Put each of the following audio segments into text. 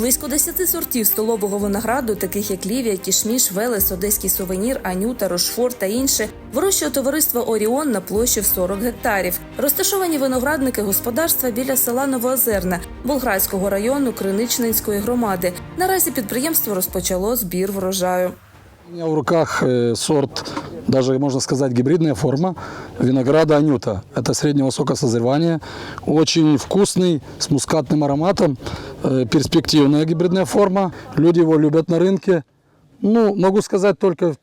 Близько 10 сортів столового винограду, таких як Лівія, Кішміш, Велес, Одеський сувенір, Анюта, Рошфор та інше, вирощує товариство Оріон на площі в 40 гектарів. Розташовані виноградники господарства біля села Новоозерне Болградського району Криничнинської громади. Наразі підприємство розпочало збір врожаю. У в руках э, сорт, даже можно сказать гибридная форма винограда Анюта. Это среднего созревания, очень вкусный, с мускатным ароматом, э, перспективная гибридная форма. Люди его любят на рынке. Ну, могу сказать только,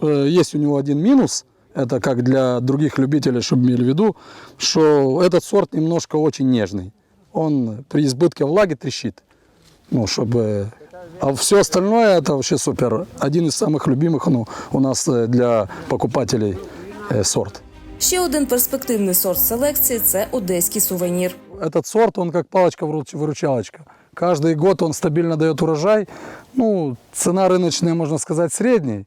э, есть у него один минус, это как для других любителей, чтобы имели в виду, что этот сорт немножко очень нежный. Он при избытке влаги трещит ну, чтобы... А все остальное это вообще супер. Один из самых любимых ну, у нас э, для покупателей э, сорт. Ще один перспективний сорт селекції це одеський сувенір. Этот сорт, он как палочка-выручалочка. Каждый год он стабильно дает урожай. Ну, цена рыночная, можно сказать, средней.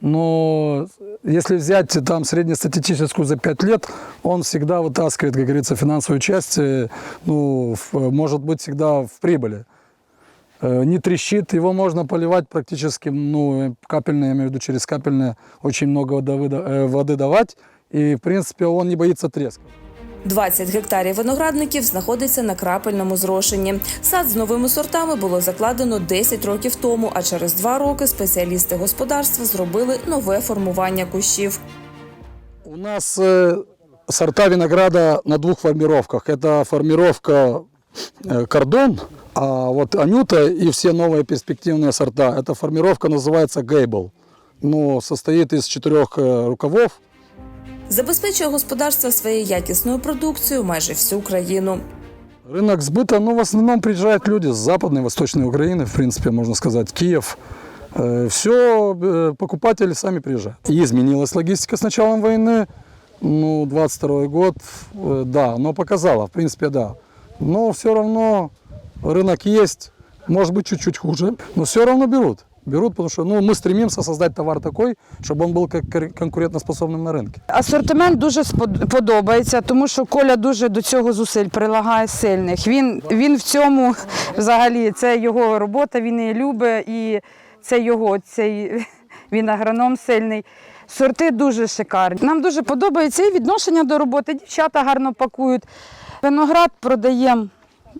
Но если взять там среднестатистическую за 5 лет, он всегда вытаскивает, как говорится, финансовую часть, э, ну, в- может быть всегда в прибыли. Э, Не трещит, его можно поливать практически, ну, э, капельно, я имею в виду через капельное, очень много воды, выда- э, воды давать. И, в принципе, он не боится треска. 20 гектарів виноградників знаходиться на крапельному зрошенні. Сад з новими сортами було закладено 10 років тому, а через два роки спеціалісти господарства зробили нове формування кущів. У нас э, сорта винограда на двух формировках. Это формировка э, кордон, а вот анюта и все новые перспективные сорта, эта формировка называется гейбл. Но состоит из четырех э, рукавов. Забезпечує господарство своєю якісною продукцією майже всю країну. Рынок сбыта, ну, в основном приезжают люди с западной, восточной Украины, в принципе, можно сказать, Киев. Все, покупатели сами приезжают. И изменилась логистика с началом войны. Ну, 22 год, э, да, но показала, в принципе, да. Но все равно рынок есть, может быть, чуть-чуть хуже, но все равно берут. Берут, потому что ну, мы стремимся создать товар такой, чтобы он был как- конкурентоспособным на рынке. Асортимент дуже спод- подобається, тому що Коля дуже до цього зусиль прилагає сильних. Він, він в цьому взагалі це його робота, він її любить і це його, цей, він агроном сильний. Сорти дуже шикарні. Нам дуже подобається і відношення до роботи. Дівчата гарно пакують. Виноград продаємо,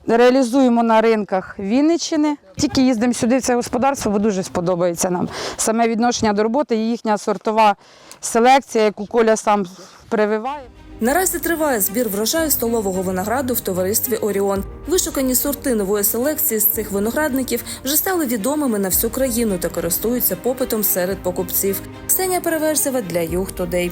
реалізуємо на ринках Вінниччини. Тільки їздимо сюди це господарство, бо дуже сподобається нам. Саме відношення до роботи і їхня сортова селекція, яку Коля сам прививає. Наразі триває збір врожаю столового винограду в товаристві Оріон. Вишукані сорти нової селекції з цих виноградників вже стали відомими на всю країну та користуються попитом серед покупців. Ксенія Переверзева для Юг Тодей.